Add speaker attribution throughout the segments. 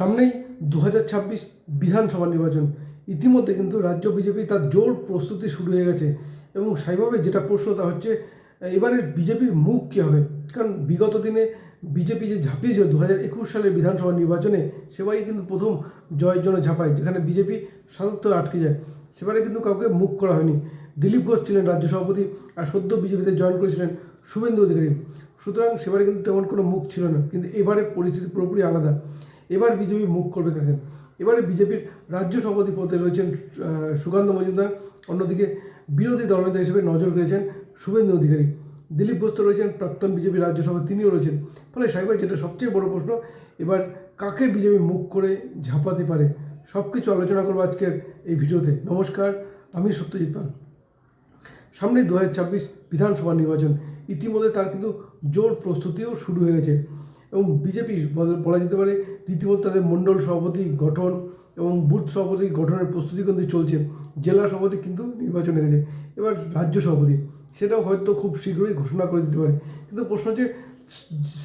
Speaker 1: সামনেই দু হাজার ছাব্বিশ বিধানসভা নির্বাচন। ইতিমধ্যে কিন্তু রাজ্য বিজেপি তার জোর প্রস্তুতি শুরু হয়ে গেছে এবং সেইভাবে যেটা প্রশ্ন, তা হচ্ছে, এবারে বিজেপির মুখ কী হবে? কারণ বিগত দিনে বিজেপি যে ঝাঁপিয়েছিল দু হাজার একুশ সালের বিধানসভা নির্বাচনে, সেবারই কিন্তু প্রথম জয়ের জন্য ঝাঁপায়, যেখানে বিজেপি সাতাত্তর আটকে যায়। সেবারে কিন্তু কাউকে মুখ করা হয়নি। দিলীপ ঘোষ ছিলেন রাজ্য সভাপতি আর সদ্য বিজেপিতে জয়েন করেছিলেন শুভেন্দু অধিকারী। সুতরাং সেবারে কিন্তু তেমন কোনো মুখ ছিল না, কিন্তু এবারে পরিস্থিতি পুরোপুরি আলাদা। এবার বিজেপি মুখ করবে কাকে? এবারে বিজেপির রাজ্য সভাপতি পদে রয়েছেন সুকান্ত মজুমদার। অন্যদিকে বিরোধী দলনেতা হিসেবে নজর করেছেন শুভেন্দু অধিকারী। দিলীপ ঘোষ রয়েছেন, প্রাক্তন বিজেপি রাজ্য সভা তিনিও রয়েছেন। ফলে সাহেবাই যেটা সবচেয়ে বড় প্রশ্ন, এবার কাকে বিজেপি মুখ করে ঝাঁপাতে পারে? সব কিছু আলোচনা করব আজকের এই ভিডিওতে। নমস্কার, আমি সত্যজিৎ পাল। সামনে দু হাজার ছাব্বিশ বিধানসভা নির্বাচন। ইতিমধ্যে তার কিন্তু জোর প্রস্তুতিও শুরু হয়ে গেছে। এবং বিজেপির বলা যেতে পারে রীতিমতো তাদের মণ্ডল সভাপতি গঠন এবং বুথ সভাপতি গঠনের প্রস্তুতি কিন্তু চলছে। জেলা সভাপতি কিন্তু নির্বাচন গেছে। এবার রাজ্য সভাপতি, সেটাও হয়তো খুব শীঘ্রই ঘোষণা করে দিতে পারে। কিন্তু প্রশ্ন হচ্ছে,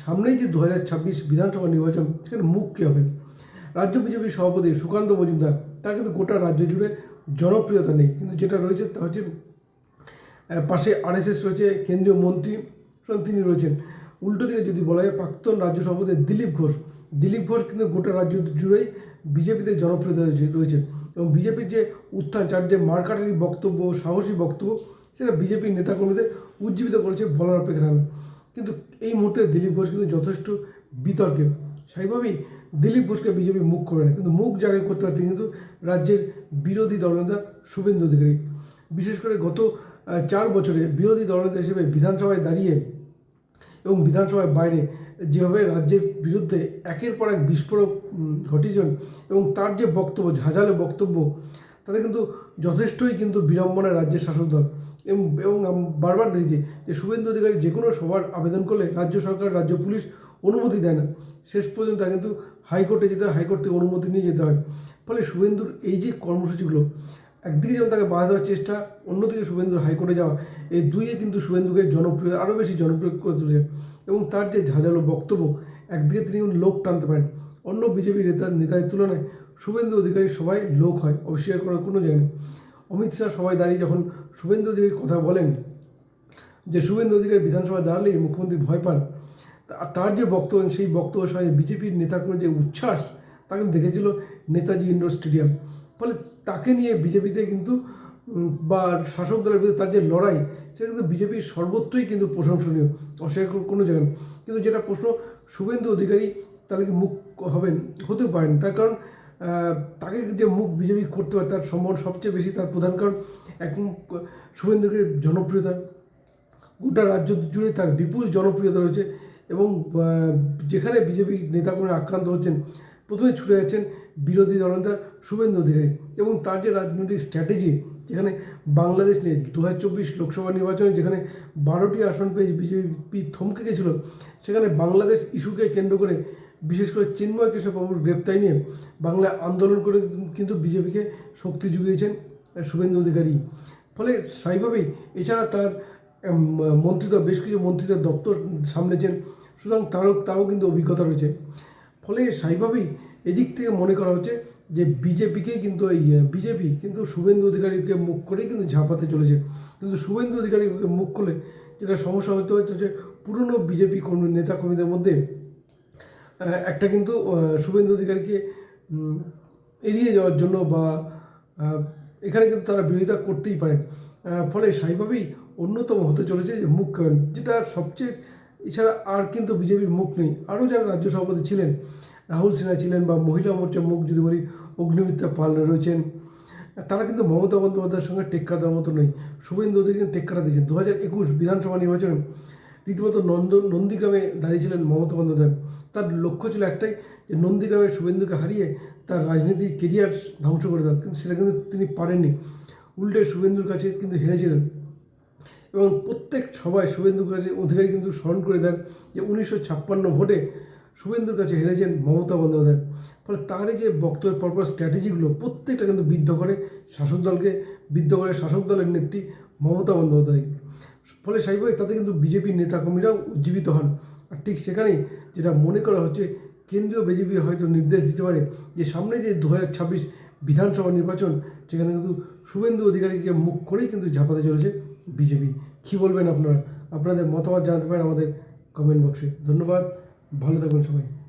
Speaker 1: সামনেই যে দু হাজার ছাব্বিশ বিধানসভা নির্বাচন, সেখানে মুখ কী হবে? রাজ্য বিজেপির সভাপতি সুকান্ত মজুমদার, তার কিন্তু গোটা রাজ্য জুড়ে জনপ্রিয়তা নেই। কিন্তু যেটা রয়েছে তা হচ্ছে পাশে আরএসএস রয়েছে, কেন্দ্রীয় মন্ত্রী তিনি রয়েছেন। উল্টো দিকে যদি বলা হয় প্রাক্তন রাজ্য সভাপতি দিলীপ ঘোষ। দিলীপ ঘোষ কিন্তু গোটা রাজ্য জুড়েই বিজেপিতে জনপ্রিয়তা রয়েছে এবং বিজেপির যে উত্থান চার যে মার্কাটারি বক্তব্য, সাহসী বক্তব্য, সেটা বিজেপির নেতাকর্মীদের উজ্জীবিত করেছে বলার অপেক্ষা। কিন্তু এই মুহূর্তে দিলীপ ঘোষ কিন্তু যথেষ্ট বিতর্কে। সেইভাবেই দিলীপ ঘোষকে বিজেপি মুখ করে না, কিন্তু মুখ জায়গায় করতে পারে তিনি কিন্তু রাজ্যের বিরোধী দলনেতা শুভেন্দু অধিকারী। বিশেষ করে গত চার বছরে বিরোধী দলনেতা হিসেবে বিধানসভায় দাঁড়িয়ে এবং বিধানসভার বাইরে যেভাবে রাজ্যের বিরুদ্ধে একের পর এক বিস্ফোরক ঘটিয়েছেন এবং তার যে বক্তব্য, ঝাঁঝালো বক্তব্য, তাতে কিন্তু যথেষ্টই কিন্তু বিড়ম্বনা রাজ্যের শাসক দল। এবং এবং বারবার দেখেছি যে শুভেন্দু অধিকারী যে কোনো সভার আবেদন করলে রাজ্য সরকার, রাজ্য পুলিশ অনুমতি দেয় না। শেষ পর্যন্ত কিন্তু হাইকোর্টে যেতে হয়, হাইকোর্ট থেকে অনুমতি নিয়ে যেতে হয়। ফলে শুভেন্দুর এই যে কর্মসূচিগুলো একদিকে যেমন তাকে বাধা দেওয়ার চেষ্টা, অন্যদিকে শুভেন্দুর হাইকোর্টে যাওয়া, এই দুইয়ে কিন্তু শুভেন্দুকে জনপ্রিয় আরও বেশি জনপ্রিয় করে তুলেছে। এবং তার যে ঝাঁঝালো বক্তব্য, একদিকে তিনি লোক টানতে পারেন। অন্য বিজেপি নেতা, নেতাদের তুলনায় শুভেন্দু অধিকারী সবাই লোক হয়, অস্বীকার করার কোনো জায়গা নেই। অমিত শাহ সবাই দাঁড়িয়ে যখন শুভেন্দু অধিকারীর কথা বলেন, যে শুভেন্দু অধিকারী বিধানসভায় দাঁড়ালেই মুখ্যমন্ত্রী ভয় পান তার যে বক্তব্য সেই বক্তব্যের সঙ্গে বিজেপির নেতাগুলোর যে উচ্ছ্বাস, তা কিন্তু দেখেছিল নেতাজি ইন্ডোর স্টেডিয়াম। ফলে তাকে নিয়ে বিজেপিতে কিন্তু বা শাসক দলের বিরুদ্ধে তার যে লড়াই, সেটা কিন্তু বিজেপির সর্বত্রই কিন্তু প্রশংসনীয়, অস্বীকার কোনো জায়গা কিন্তু যেটা প্রশ্ন, শুভেন্দু অধিকারী তাহলে কি মুখ হবেন? হতেও পারেন। তার কারণ তাকে যে মুখ বিজেপি করতে পারে, তার সম্ভাবনা সবচেয়ে বেশি, তার প্রধান কারণ এখন শুভেন্দুকে জনপ্রিয়তা। গোটা রাজ্য জুড়ে তার বিপুল জনপ্রিয়তা রয়েছে এবং যেখানে বিজেপি নেতাকর্মী আক্রান্ত হচ্ছেন, প্রথমে ছুটে যাচ্ছেন বিরোধী দলনেতা শুভেন্দু অধিকারী এবং তার যে রাজনৈতিক স্ট্র্যাটেজি যেখানে বাংলাদেশ নিয়ে দু হাজার চব্বিশ লোকসভা নির্বাচনে যেখানে বারোটি আসন পেয়ে বিজেপি থমকে গেছিল, সেখানে বাংলাদেশ ইস্যুকে কেন্দ্র করে বিশেষ করে চিন্ময় কৃষ্ণবাবুর গ্রেপ্তার নিয়ে বাংলা আন্দোলন করে কিন্তু বিজেপিকে শক্তি জুগিয়েছেন শুভেন্দু অধিকারী। ফলে স্বাভাবিকভাবেই এছাড়া তার মন্ত্রিত্ব, বেশ কিছু মন্ত্রিত্বের দপ্তর সামলেছেন, সুতরাং তারও তাও কিন্তু অভিজ্ঞতা রয়েছে। ফলে স্বাভাবিকভাবেই এদিক থেকে মনে করা হচ্ছে যে বিজেপিকে কিন্তু এই বিজেপি কিন্তু শুভেন্দু অধিকারীকে মুখ করেই কিন্তু ঝাঁপাতে চলেছে। কিন্তু শুভেন্দু অধিকারীকে মুখ করলে যেটা সমস্যা হতে হচ্ছে যে পুরনো বিজেপি কর্মী নেতা কর্মীদের মধ্যে একটা কিন্তু শুভেন্দু অধিকারীকে এড়িয়ে যাওয়ার জন্য বা এখানে কিন্তু তারা বিরোধিতা করতেই পারেন। ফলে স্বাভাবিকভাবেই অন্যতম হতে চলেছে যে মুখ যেটা সবচেয়ে, এছাড়া আর কিন্তু বিজেপির মুখ নেই। আরও যারা রাজ্য সভাপতি ছিলেন রাহুল সিনহা ছিলেন বা মহিলা মোর্চার মুখ যদি বলি, অগ্নিমিত্রা পাল রয়েছেন। তারা কিন্তু মমতা বন্দ্যোপাধ্যায়ের সঙ্গে টেক্কা দেওয়ার মতো নেই শুভেন্দু অধিকারী টেক্কাটা দিয়েছেন। দু হাজার একুশ বিধানসভা নির্বাচনে রীতিমতো নন্দ নন্দীগ্রামে দাঁড়িয়েছিলেন মমতা বন্দ্যোপাধ্যায়। তার লক্ষ্য ছিল একটাই, যে নন্দীগ্রামে শুভেন্দুকে হারিয়ে তার রাজনীতি, কেরিয়ার ধ্বংস করে দেওয়া। কিন্তু সেটা কিন্তু তিনি পারেননি। উল্টে শুভেন্দুর কাছে কিন্তু হেরেছিলেন। এবং প্রত্যেক সবাই শুভেন্দুর কাছে অধিকারী কিন্তু স্মরণ করে দেন যে উনিশশো ছাপ্পান্ন ভোটে শুভেন্দুর কাছে হেরেছেন মমতা বন্দ্যোপাধ্যায়। ফলে তার যে বক্তব্যের পরপর স্ট্র্যাটেজিগুলো প্রত্যেকটা কিন্তু বিদ্ধ করে শাসক দলকে, বিদ্ধ করে শাসক দলের নেত্রী মমতা বন্দ্যোপাধ্যায়। ফলে স্বাভাবিক তাতে কিন্তু বিজেপির নেতাকর্মীরাও উজ্জীবিত হন। আর ঠিক সেখানেই যেটা মনে করা হচ্ছে, কেন্দ্রীয় বিজেপি হয়তো নির্দেশ দিতে পারে যে সামনে যে দু হাজার ছাব্বিশ বিধানসভা নির্বাচন, সেখানে কিন্তু শুভেন্দু অধিকারীকে মুখ করেই কিন্তু ঝাঁপাতে চলেছে বিজেপি। কী বলবেন আপনারা? আপনাদের মতামত জানাতে পারেন আমাদের কমেন্ট বক্সে ধন্যবাদ। ভালো থাকবেন সবাই।